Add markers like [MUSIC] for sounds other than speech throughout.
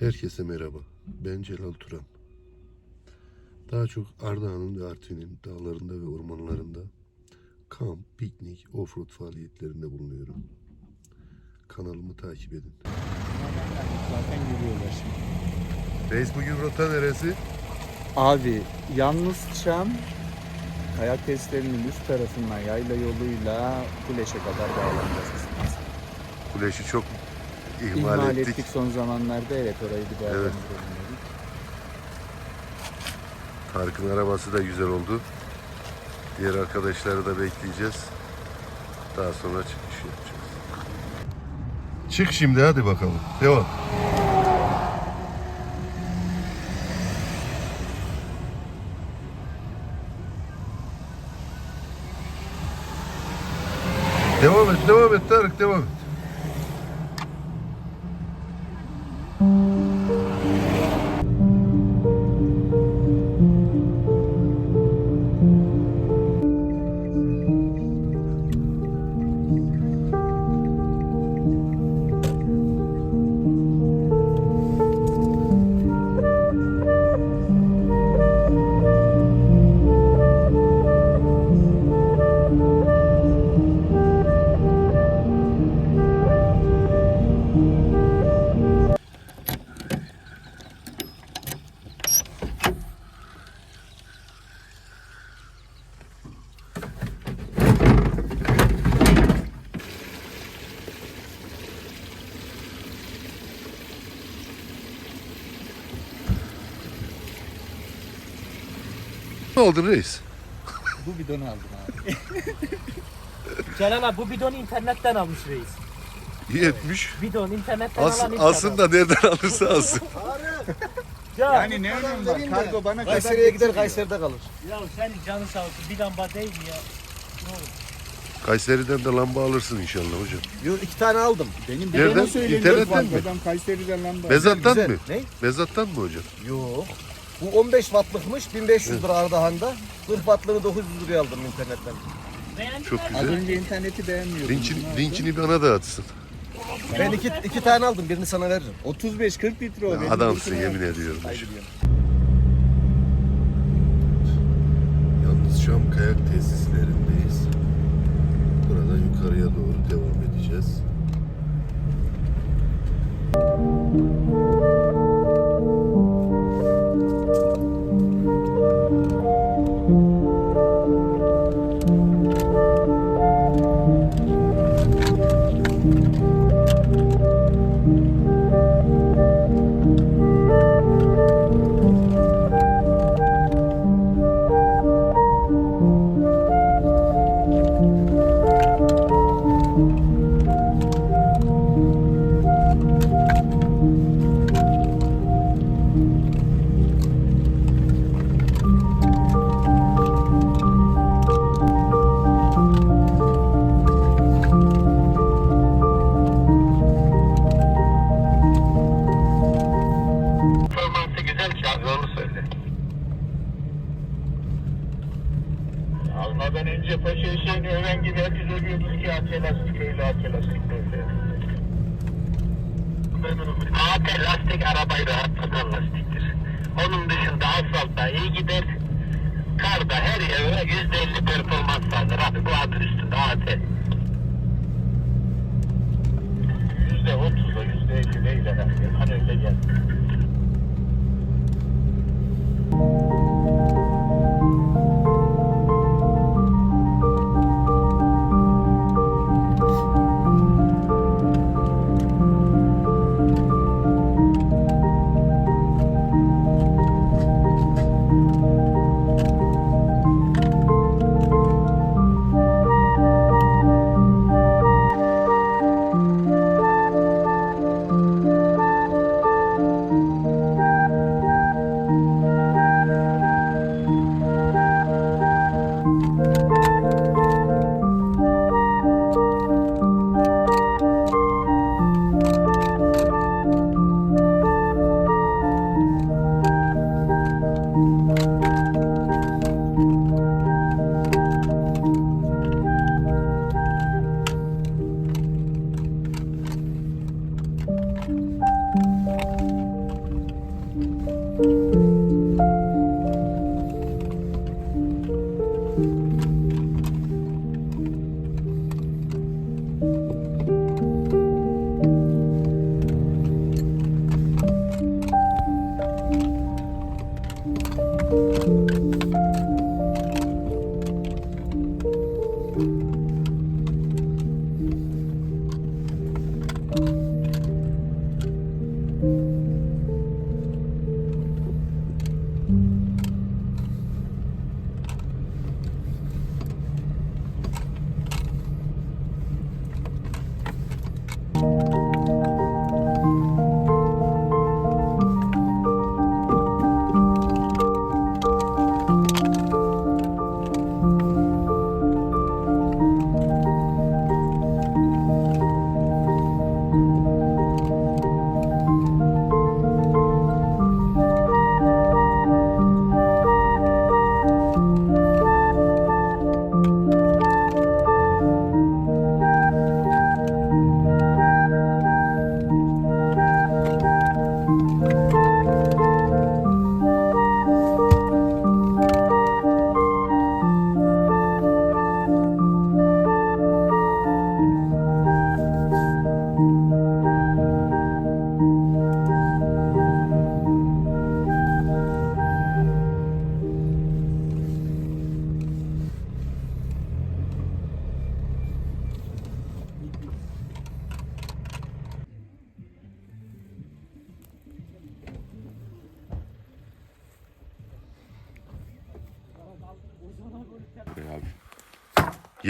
Herkese merhaba. Ben Celal Turan. Daha çok Ardahan'ın ve Artvin'in dağlarında ve ormanlarında kamp, piknik, offroad faaliyetlerinde bulunuyorum. Kanalımı takip edin. Zaten görüyorlar şimdi. Reis bugün rota neresi? Abi yalnız çam kayak testlerinin üst tarafından yayla yoluyla Kuleş'e kadar bağlanacağız. Kuleş'i çok ihmal, İhmal ettik. ettik. son zamanlarda evet orayı bir değerlendirelim dedik. Tarık'ın arabası da güzel oldu. Diğer arkadaşları da bekleyeceğiz. Daha sonra çıkış yapacağız. Çık şimdi hadi bakalım. Devam. Devam et, devam et Tarık, devam et. Ne oldu reis? Bu bidonu aldım abi. [LAUGHS] Celal abi bu bidonu internetten almış reis. İyi etmiş. Bidon internetten As, alan aslında nereden alırsa alsın. [LAUGHS] Ya, Yani ne önemi var? Kargo bana kadar Kayseri'ye gider. Kayseri'de kalır. ya sen canı sağ olsun bir lamba değil mi ya? Ne olur. Kayseri'den de lamba alırsın inşallah hocam. Yo, iki tane aldım. Benim Nereden? İnternetten mi? Adam Kayseri'den lamba. Bezat'tan mı? Ne? Bezat'tan mı hocam? Yok. Bu 15 wattlıkmış 1500 lira Ardahan'da. 40 wattlığını 900 liraya aldım internetten. Çok? Az güzel. önce interneti beğenmiyordum. Linkini, linkini bana da atsın. Ben iki, iki tane aldım birini sana veririm. 35-40 litre o. Benim Adamsın yemin ediyorum. Haydi diyorum. Yalnız Şam kayak tesislerindeyiz. Buradan yukarıya doğru devam edeceğiz. again.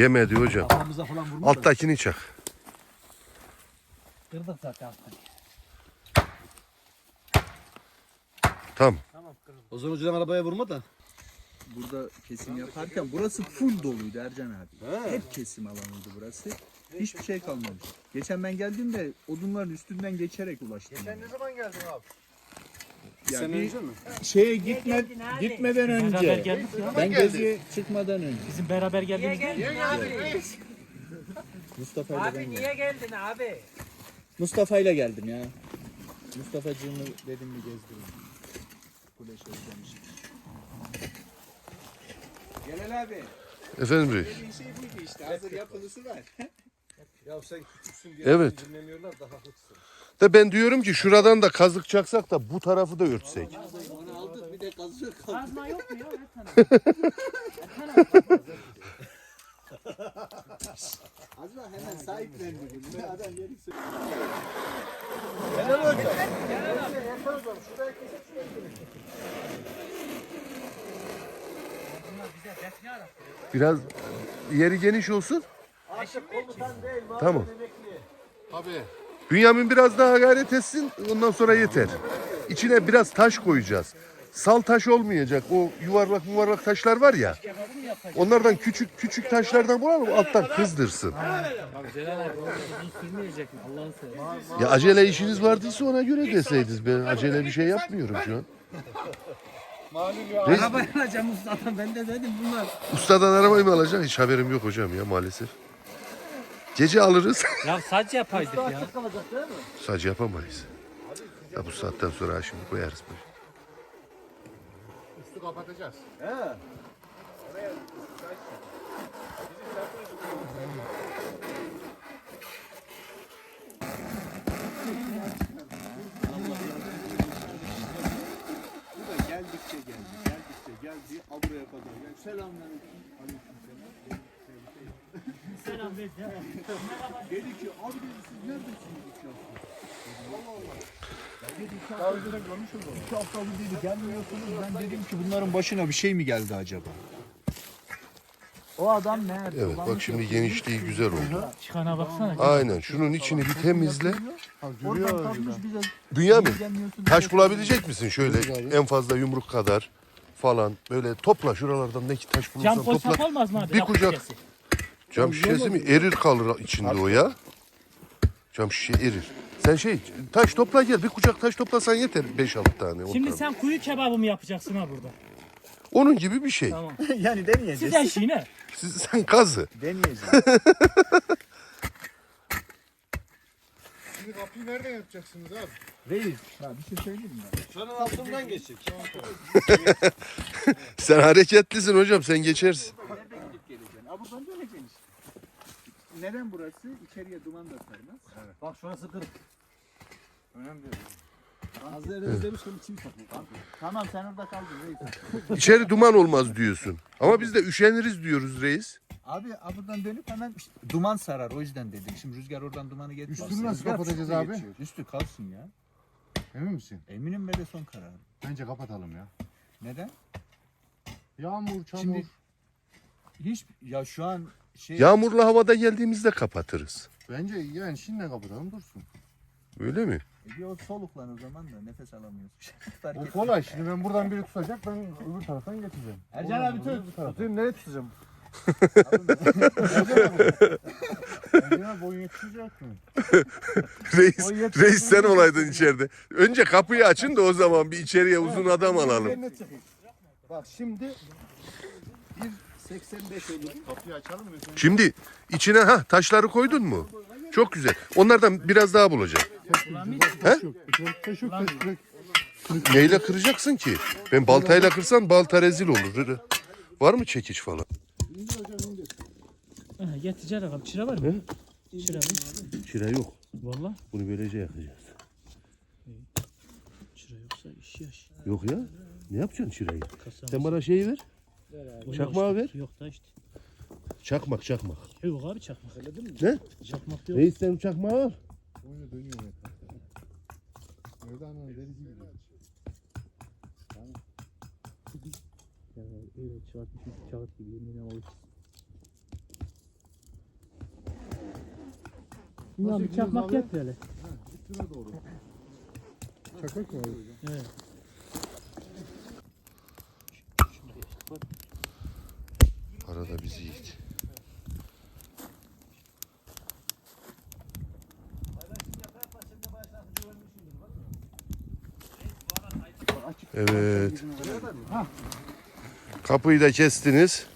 Yemedi hocam. Alttakini çak. Kırdık zaten. Tam. Ozan Hoca'dan arabaya vurma da. Burada kesim yaparken burası full doluydu Ercan abi. Hep kesim alanıydı burası. Hiçbir şey kalmamış. Geçen ben geldiğimde odunların üstünden geçerek ulaştım. Geçen ne zaman geldin abi? Ya bir şeye gitme, gitmeden Beraber önce. geldik ya. Ben geziye çıkmadan önce. Bizim beraber geldiğimiz Niye geldin abi? Mustafa ile ben Abi geldim. niye geldin abi? Mustafa ile geldim ya. Mustafa'cığımı dedim bir gezdireyim. Kuleş özlemişim. Celal abi. Efendim Reis. Bir şey buydu işte. Hazır yapılısı var. Ya sen küçüksün diye Evet. [LAUGHS] dinlemiyorlar daha hırsın. De ben diyorum ki şuradan da kazık çaksak da bu tarafı da örtsek. Onu aldık bir de kazıyor kaldı. Kazma yok mu ya? Acaba hemen sahiplendi bunu. Adam yeri Biraz yeri geniş olsun. Tamam. Abi. Bünyamin biraz daha gayret etsin ondan sonra yeter. İçine biraz taş koyacağız. Sal taş olmayacak. O yuvarlak yuvarlak taşlar var ya. Onlardan küçük küçük taşlardan bulalım alttan kızdırsın. Ya acele işiniz vardıysa ona göre deseydiniz. Ben acele bir şey yapmıyorum şu an. Reis, Araba alacağım ustadan ben de dedim bunlar. ustadan arabayı mı alacaksın? Hiç haberim yok hocam ya maalesef. Gece alırız. [LAUGHS] Ya saç yapaydık ya. Sadece yapamayız. Ya bu saatten sonra şimdi koyarız. böyle. Üstü kapatacağız. Bu da geldikçe geldi, geldikçe geldi, buraya kadar geldi. Selamünaleyküm. Ya. Dedi ki abi dedi siz neredesiniz iki hafta? Allah Allah. Ya dedi iki hafta önceden görmüşüz onu. İki hafta oldu dedi gelmiyorsunuz. Ben dedim ki bunların başına bir şey mi geldi acaba? O adam nerede? Evet bak şimdi genişliği güzel oldu. Çıkana baksana. Aynen şunun içini bir temizle. Oradan kalkmış bize Bünyamin gelmiyorsun. taş bulabilecek misin şöyle en fazla yumruk kadar falan böyle topla şuralardan ne ki taş bulursan Cam topla. olmaz mı abi? Bir kucak. Cam şişesi mi? Erir kalır içinde o ya. Cam şişe erir. Sen şey taş topla gel bir kucak taş toplasan yeter 5-6 tane. on Şimdi tane. sen kuyu kebabı mı yapacaksın ha burada? Onun gibi bir şey. Tamam. [LAUGHS] yani deneyeceğiz. Siz eşiği ne? Siz, sen kazı. Deneyeceğiz. [LAUGHS] Şimdi kapıyı nereden yapacaksınız abi? Reis. Ya bir şey söyleyeyim mi? Şunun altından geçecek. [LAUGHS] Sen hareketlisin hocam sen geçersin. Neden burası? İçeriye duman da sarmaz. Bak şurası kırık. Önemli değil. Az önce izlemiştim çivi takıyor. Tamam sen orada kaldın reis. [LAUGHS] İçeri duman olmaz diyorsun. Ama biz de üşeniriz diyoruz reis. Abi a, buradan dönüp hemen işte duman sarar o yüzden dedim. Şimdi rüzgar oradan dumanı getiriyor. Üstünü nasıl Rüzgar kapatacağız abi? geçiyor. Üstü kalsın ya. Emin misin? Eminim ve de son karar. Bence kapatalım ya. Neden? Yağmur, çamur. Şimdi hiç ya şu an şey Yağmurlu havada geldiğimizde kapatırız. Bence yani şimdi kapatalım dursun. Öyle mi? E bir o soluklan o zaman da nefes alamıyorsun. [LAUGHS] Fark O kolay. Şimdi ben buradan biri tutacak ben öbür taraftan getireceğim. Ercan abi tut. Tutayım nereye tutacağım? Ya boyun yetişecek mi? [LAUGHS] Reis, reis sen olaydın içeride. Önce kapıyı açın da o zaman bir içeriye uzun adam alalım. Bak şimdi 1.85 olur. Kapıyı açalım mı? Şimdi içine ha taşları koydun mu? Çok güzel. Onlardan biraz daha bulacağım. Yok. Neyle kıracaksın ki? Ben baltayla kırsan balta rezil olur. Var mı çekiç falan? Ha, bakalım. Çıra var mı? Çıra mı? Çıra yok. Valla. Bunu böylece yakacağız. Çıra yoksa iş yaş. Yok ya. Ne yapacaksın çırayı? Sen bana şeyi ver. O çakmağı yok ver. işte. Yok da işte. Çakmak çakmak. Yok abi çakmak. Ne? Çakmak yok. Reis sen çakmağı al. Oyunu dönüyor ya. Evde ananın deli gibi. Evet çarpmış kağıt gibi yemin ederim. Ya bir çakmak getir hele. Şuna doğru. Çakmak mı abi? Evet. Arada bizi yiğit. Evet. Kapıyı da kestiniz.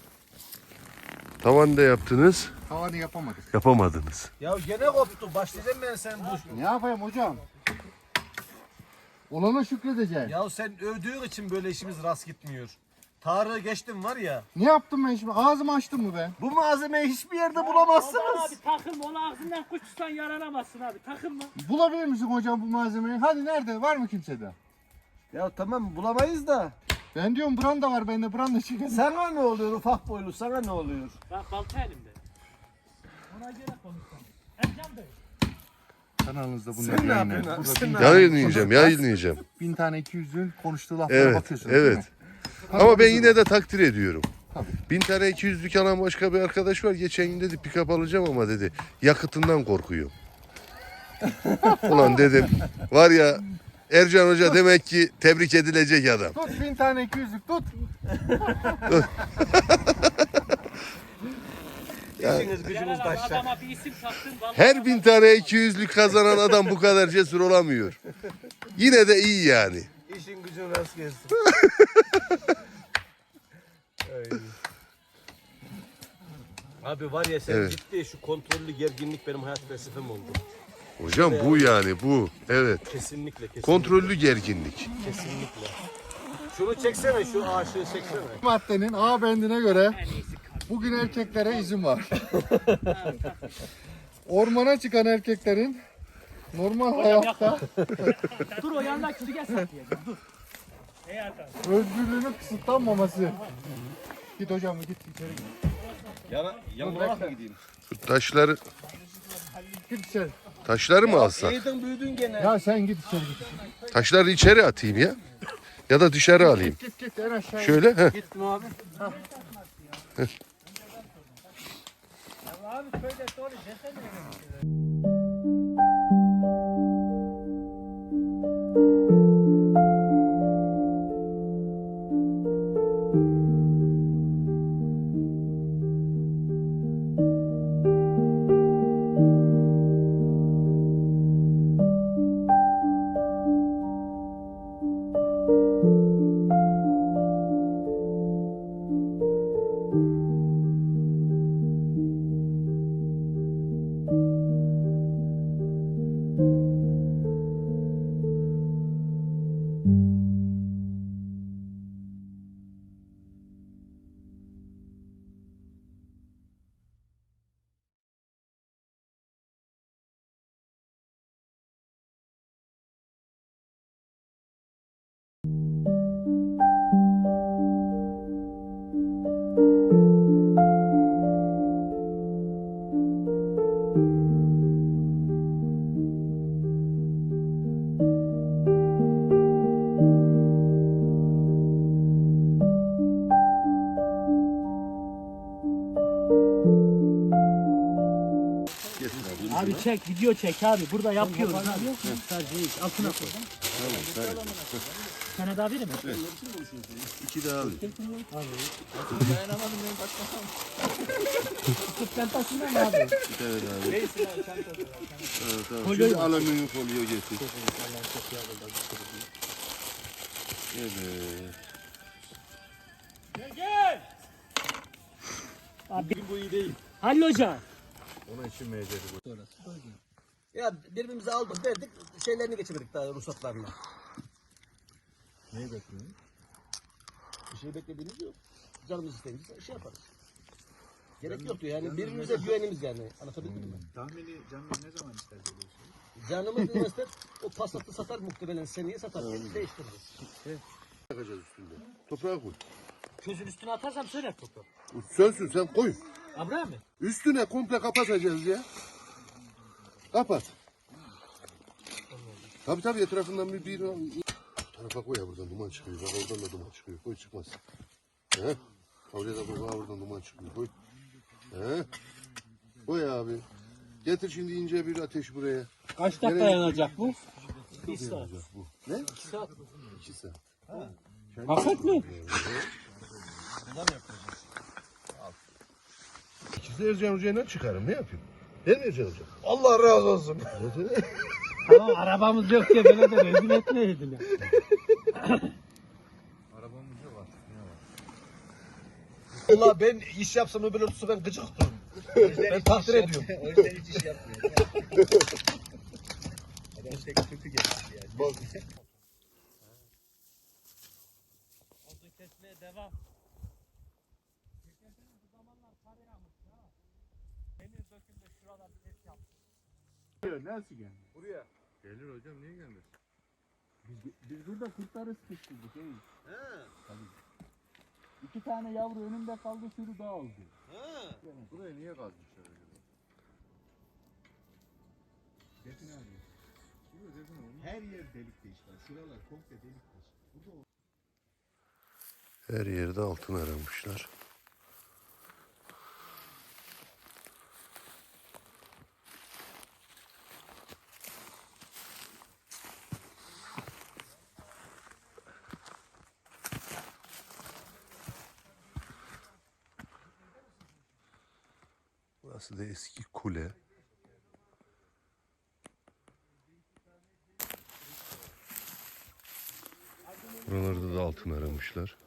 Tavan da yaptınız. Havanı yapamadık. Yapamadınız. Ya gene koptu. Başlayacağım ben sen bu. Ne yapayım hocam? Olana şükredeceğim. Ya sen övdüğün için böyle işimiz rast gitmiyor. Tarığı geçtim var ya. Ne yaptım ben şimdi? Ağzımı açtım mı ben? Bu malzemeyi hiçbir yerde bulamazsınız. abi takılma onu ağzından kuş tutsan yaralamazsın abi takılma. Bulabilir misin hocam bu malzemeyi? Hadi nerede? Var mı kimsede? Ya tamam bulamayız da. Ben diyorum branda var bende branda çıkın. Sana ne oluyor ufak boylu sana ne oluyor? Bak balta elimde. Ona göre konuşsam. Ercan Bey. Kanalınızda bunlar Sen ne yapıyorsun abi? Burada Sen bin ne tane- Yayınlayacağım, yayınlayacağım. Bin tane 200'ün konuştuğu laflara Evet, bakıyorsunuz değil evet. Ama ben yine de takdir ediyorum. Tabii. Bin tane 200'lük alan başka bir arkadaş var. Geçen gün dedi pick-up alacağım ama dedi yakıtından korkuyorum. [LAUGHS] Ulan dedim var ya Ercan Hoca demek ki tebrik edilecek adam. Tut bin tane 200'lük tut. [LAUGHS] İşiniz gücünüz taşacak. Her bin tane 200'lük kazanan adam bu kadar cesur olamıyor. Yine de iyi yani. İşin gücün rast gelsin. Abi var ya sen Evet. ciddi şu kontrollü gerginlik benim hayat felsefem oldu. Hocam bu yani bu. Evet. Kesinlikle kesinlikle. Kontrollü gerginlik. Kesinlikle. Şunu çeksene şu aşığı çeksene. Maddenin A bendine göre bugün erkeklere izin var. [LAUGHS] Ormana çıkan erkeklerin normal hayatta [LAUGHS] Dur o yandaki sünger satıyor. Dur. Özgürlüğünün kısıtlanmaması. Git hocam git içeri git. Yana, yanına mı gideyim? Şu taşları Git içeri. taşları mı alsak? Evden büyüdün gene. Ya sen git içeri git. Taşları içeri atayım ya. Ya da dışarı alayım. Git git en aşağı. Şöyle. Heh. Gittim abi. Abi Abi çek video çek abi. Burada yapıyoruz abi. Yok mu? Sadece hiç. Altına koy. Tamam, gayet. Sana daha verir mi? İki daha alayım. Dayanamadım benim başlasam. Tut çantasında mı abi? Bir tane daha alayım. Neyse ya çantada. Tamam, tamam. Folyo Şimdi alüminyum folyo getir. Evet. Abi bu iyi değil. Halil Hoca. Ya birbirimize aldık verdik şeylerini geçirdik daha ruhsatlarını. Neyi bekliyorsun? Bir şey beklediğimiz yok. Canımız isteyince şey yaparız. Gerek yoktu yani birbirimize güvenimiz yani. Anlatabildim mi? Tahmini canlı ne zaman ister böyle bir şey? Canımız dinmezse o pasatı satar muhtemelen seneye satar. Değiştiririz. Yakacağız üstünde. Toprağa koy. Közün üstüne atarsam söner topu. Sönsün sen koy. Abraham mı? Üstüne komple kapatacağız ya. Kapat. Tabii tabii etrafından bir bir tarafa koy ya buradan duman çıkıyor. Bak oradan da duman çıkıyor. Koy çıkmaz. He? Oraya da bak oradan duman çıkıyor. Koy. He? Koy abi. Getir şimdi ince bir ateş buraya. Kaç dakika Nereye yanacak bu? Bir saat. bu. Ne? İki saat. İki saat. Hakikat mi? İkisi Ercan Hoca'ya ne çıkarım? Ne yapayım? Mi Ercan Hoca? Allah razı olsun. [LAUGHS] Tamam arabamız yok diye böyle de rezil etmeyeydin ya. [COUGHS] Allah ben iş yapsam öbür tutsa ben gıcık tuturum. ben takdir ediyorum. O yüzden hiç iş yapmıyor. Adam tek kötü gelmiş yani. [LAUGHS] Odun kesmeye devam. Demir dökümde şuralar bir ses yaptı. Nasıl geldi? Gelir hocam niye gelmez? Biz, biz burada kurtları sıkıştırdık. Ey. Tabii. İki tane yavru önümde kaldı sürü daha oldu. Burayı niye kazmışlar acaba? Defin abi. Her yer delik deşik var. Şuralar komple delik deşik. Burada Her yerde altın aramışlar. Burası da eski kule. Buralarda da altın aramışlar.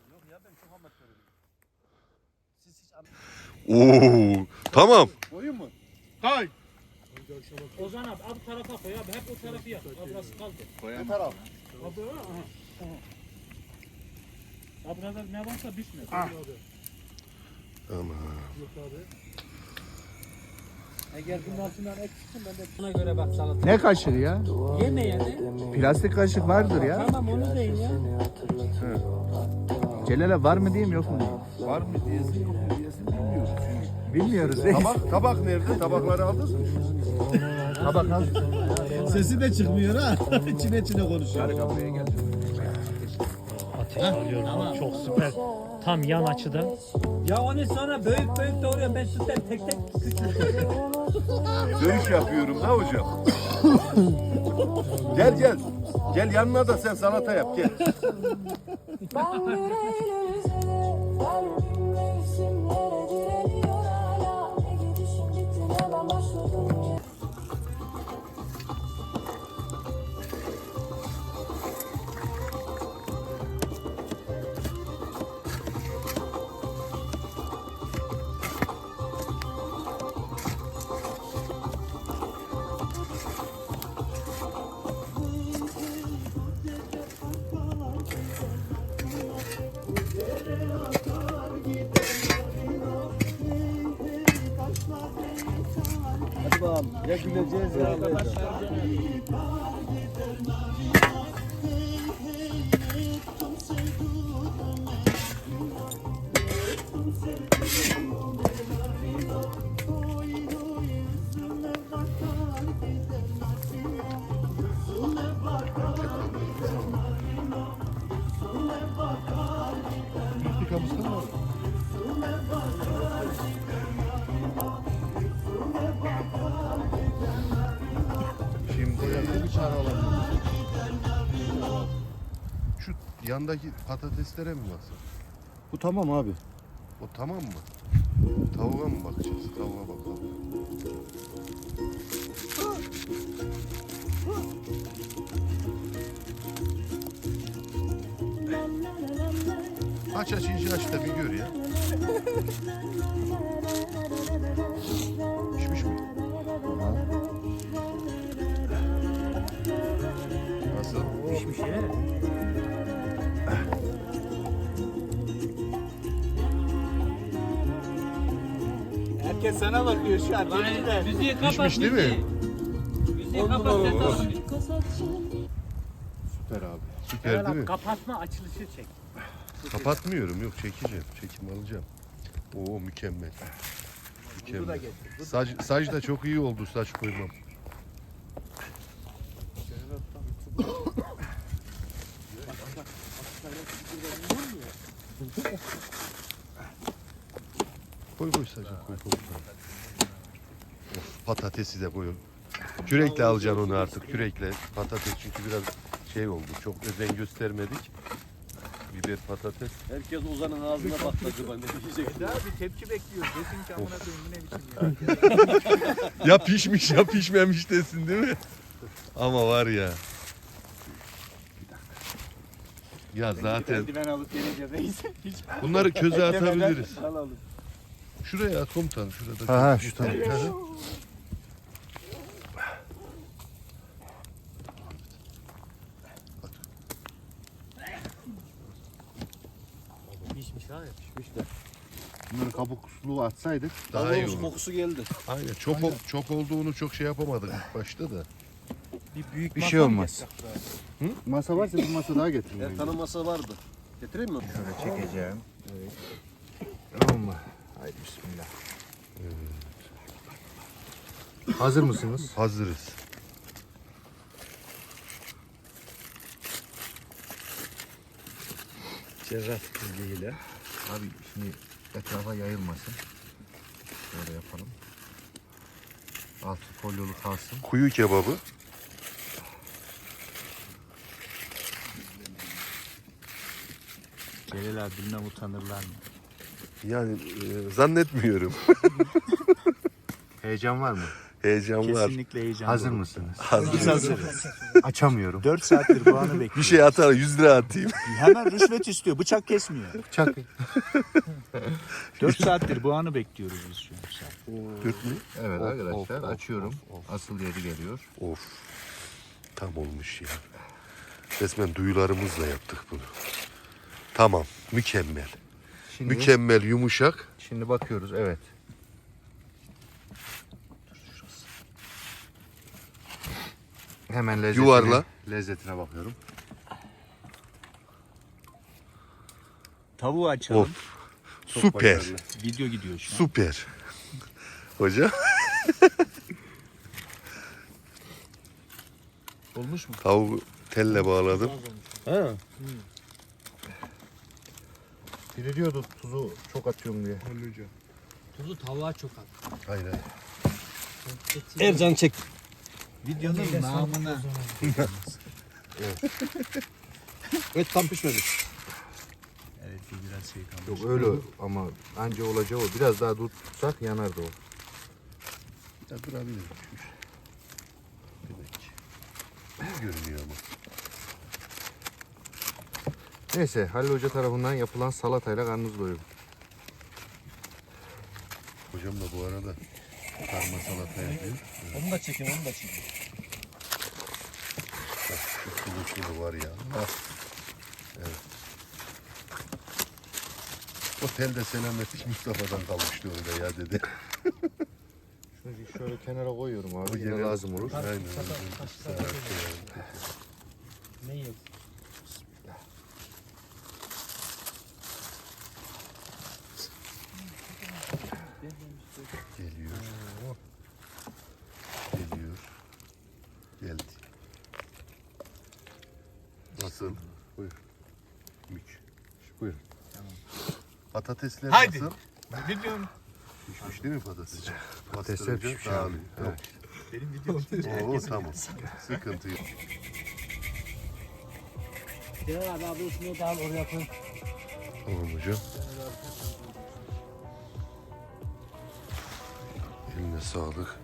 Oo, tamam. Kay. Ozan abi abi tarafa koy abi hep o tarafı yap. Abrası kaldı. koyamam. taraf. Abi aha. aha. Abrada ne varsa düşmez. Ama Eğer bunun altından eksiksin ben de buna göre bak salata. Ne kaşığı ya? Yeme yani. Plastik kaşık vardır ya. Tamam onu deyin ya. Celal'e var mı diyeyim yok mu? var mı diyesin yok mu diyesin bilmiyoruz. Bilmiyoruz. Tabak, tabak nerede? Tabakları aldınız mı? Tabak al. Sesi de çıkmıyor ha. [LAUGHS] çine çine konuşuyor. Çok süper. Tam yan açıda. Ya onu sonra büyük büyük doğruyor. Ben sütten tek tek küçük. Dönüş yapıyorum da hocam. gel gel. Gel yanına da sen salata yap gel. Ben yüreğiyle üzere Kalbim mevsimlere direniyor Ya güleceğiz ya. Yandaki patateslere mi baksın? Bu tamam abi. O tamam mı? Tavuğa mı bakacağız? Tavuğa bakalım. Aç aç iyice aç da bir gör ya. [LAUGHS] Herkes sana bakıyor şu an. Lan müziği kapat Pişmiş değil mi? müziği. Kapat abi. Süper abi. Süper değil mi? Kapatma açılışı çek. Kapatmıyorum yok çekeceğim. Çekim alacağım. Oo mükemmel. Mükemmel. Saç, saç da çok iyi oldu saç koymam. Koy koy saça koy koy. Patatesi de koy. Kürekle alacaksın onu artık kürekle. Patates çünkü biraz şey oldu. Çok özen göstermedik. Biber patates. Herkes Ozan'ın ağzına patladı ben de [LAUGHS] diyecek. Daha bir tepki bekliyoruz. Desin ki amına koyayım bu ne biçim ya. [LAUGHS] ya pişmiş ya pişmemiş desin değil mi? Ama var ya. Ya zaten Eldiven alıp. Hiç bunları köze atabiliriz. Alalım. Şuraya at komutanım şurada. Ha, ha, şu tarafa. Abi. Bunları kabukluğu atsaydık. Daha iyi Tavuğun olur. kokusu geldi. Aynen çok ol- çok olduğunu çok şey yapamadık ilk başta da. Bir büyük Bir şey olmaz. Masa varsa bir masa daha getirin. Erkan'ın masa vardı. Getireyim mi? Şöyle çekeceğim. Evet. Tamam mı? Haydi bismillah. Hazır mısınız? Hazırız. Cerrah bilgiyle. Abi şimdi etrafa yayılmasın. Şöyle yapalım. Altı folyolu kalsın. Kuyu kebabı. Celal abi bilmem utanırlar mı? Yani e, zannetmiyorum. Heyecan var mı? Heyecan var. Kesinlikle heyecan. Hazır mısınız? Hazırız. hazırız. Açamıyorum. 4 saattir bu anı [LAUGHS] Bir bekliyoruz. şey atar 100 lira atayım. Hemen rüşvet istiyor. Bıçak kesmiyor. Çak. 4 saattir bu anı bekliyoruz biz şu an. Dört mü? Evet Of, arkadaşlar of, of, açıyorum. of, of. Asıl yeri geliyor. Of. Tam olmuş ya. Resmen duyularımızla yaptık bunu. Tamam. Mükemmel. Şimdi, Mükemmel yumuşak. şimdi bakıyoruz evet. Hemen lezzetine, Yuvarla. lezzetine bakıyorum. Tavuğu açalım. Of. Süper. Video gidiyor şu an. Süper. [LAUGHS] Hocam Olmuş mu? tavuğu telle bağladım. Ha. Biri diyordu tuzu çok atıyorum diye. Tuzu tavuğa çok at. Hayır hayır. Ercan çek. Videonun namına. [LAUGHS] Et tam pişmedi. Evet bir biraz şey kalmış. Yok öyle ama anca olacağı o. Biraz daha tutsak yanardı o. Ya durabilir. Demek. İyi görünüyor ama. Neyse Halil Hoca tarafından yapılan salatayla karnınız doyurun. Hocam da bu arada sarma salata yapıyor. Onu da çekin, onu da çekin. Bak şu sulu sulu var ya. Ah. Evet. O telde selametlik Mustafa'dan kalmıştı orada ya dedi. Şunu şöyle kenara koyuyorum abi. O Yine lazım olur. Aynen. aynen. Ne yiyorsun? Geliyor. Geliyor. Geldi. Nasıl? Buyur. Mük. Buyurun. Patatesler Haydi. nasıl? Videom. Pişmiş değil mi patates? Patatesler pişmiş daha abi. Evet. Benim videom. Oo tamam. Sıkıntı yok. Kenan abi abi şunu da al oraya koy. Tamam hocam. Eline sağlık.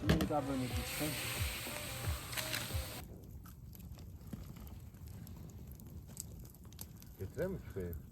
Şimdi bir daha böyle gitsin. Getireyim mi tüfeği?